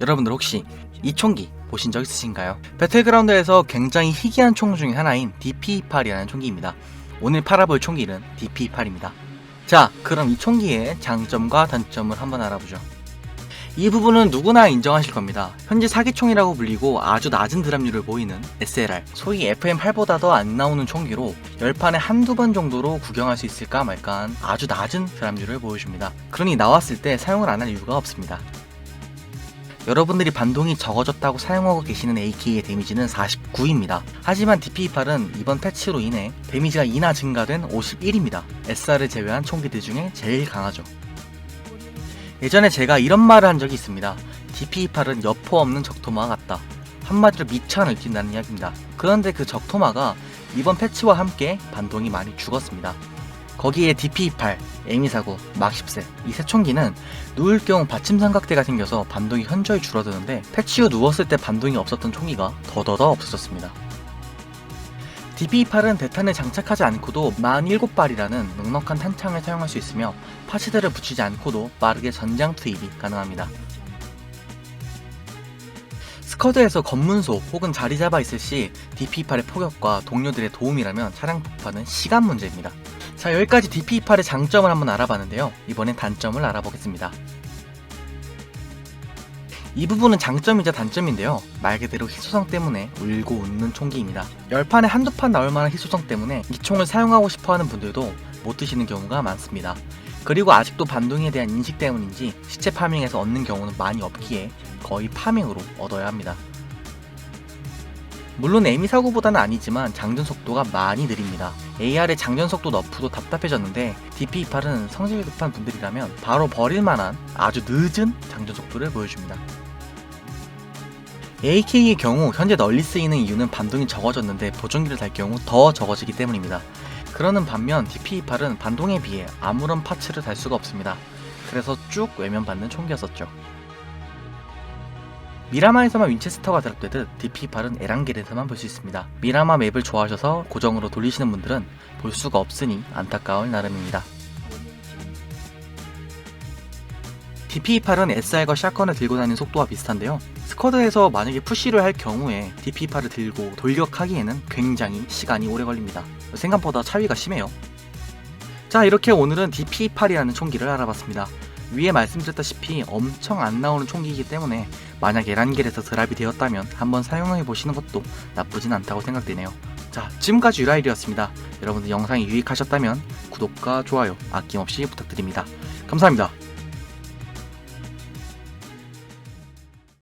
여러분들 혹시 이 총기 보신 적 있으신가요? 배틀그라운드에서 굉장히 희귀한 총 중에 하나인 DP28이라는 총기입니다. 오늘 팔아볼 총기 는 DP28입니다. 자, 그럼 이 총기의 장점과 단점을 한번 알아보죠. 이 부분은 누구나 인정하실 겁니다. 현재 사기총이라고 불리고 아주 낮은 드랍률을 보이는 SLR, 소위 FM8보다도 안 나오는 총기로 10판에 한두 번 정도로 구경할 수 있을까 말까 한 아주 낮은 드랍률을 보여줍니다. 그러니 나왔을 때 사용을 안 할 이유가 없습니다. 여러분들이 반동이 적어졌다고 사용하고 계시는 AK의 데미지는 49입니다. 하지만 DP28은 이번 패치로 인해 데미지가 2나 증가된 51입니다. SR을 제외한 총기들 중에 제일 강하죠. 예전에 제가 이런 말을 한 적이 있습니다. DP28은 여포 없는 적토마와 같다. 한마디로 미천을 뛴다는 이야기입니다. 그런데 그 적토마가 이번 패치와 함께 반동이 많이 죽었습니다. 거기에 DP28, 에미사고, 막 10세 이 세 총기는 누울 경우 받침 삼각대가 생겨서 반동이 현저히 줄어드는데 패치 후 누웠을 때 반동이 없었던 총기가 더더더 없어졌습니다. DP28은 대탄을 장착하지 않고도 47발이라는 넉넉한 탄창을 사용할 수 있으며 파츠들을 붙이지 않고도 빠르게 전장 투입이 가능합니다. 스커드에서 검문소 혹은 자리 잡아 있을 시 DP28의 포격과 동료들의 도움이라면 차량 폭파는 시간 문제입니다. 자 여기까지 DP28의 장점을 한번 알아봤는데요. 이번엔 단점을 알아보겠습니다. 이 부분은 장점이자 단점인데요. 말 그대로 희소성 때문에 울고 웃는 총기입니다. 10판에 한두 판 나올 만한 희소성 때문에 이 총을 사용하고 싶어 하는 분들도 못 드시는 경우가 많습니다. 그리고 아직도 반동에 대한 인식 때문인지 시체 파밍에서 얻는 경우는 많이 없기에 거의 파밍으로 얻어야 합니다. 물론 에미 사고보다는 아니지만 장전 속도가 많이 느립니다. AR의 장전 속도 너프도 답답해졌는데 DP28은 성질 급한 분들이라면 바로 버릴 만한 아주 늦은 장전 속도를 보여줍니다. AK의 경우 현재 널리 쓰이는 이유는 반동이 적어졌는데 보정기를 달 경우 더 적어지기 때문입니다. 그러는 반면 DP28은 반동에 비해 아무런 파츠를 달 수가 없습니다. 그래서 쭉 외면받는 총기였었죠. 미라마에서만 윈체스터가 드랍되듯 DP8은 에란겔에서만 볼 수 있습니다. 미라마 맵을 좋아하셔서 고정으로 돌리시는 분들은 볼 수가 없으니 안타까울 나름입니다. DP8은 SR과 샷건을 들고 다니는 속도와 비슷한데요. 스쿼드에서 만약에 푸시를 할 경우에 DP8을 들고 돌격하기에는 굉장히 시간이 오래 걸립니다. 생각보다 차이가 심해요. 자 이렇게 오늘은 DP8이라는 총기를 알아봤습니다. 위에 말씀드렸다시피 엄청 안 나오는 총기이기 때문에 만약 에란겔에서 드랍이 되었다면 한번 사용해 보시는 것도 나쁘진 않다고 생각되네요. 자, 지금까지 유라일이었습니다. 여러분들 영상이 유익하셨다면 구독과 좋아요 아낌없이 부탁드립니다. 감사합니다.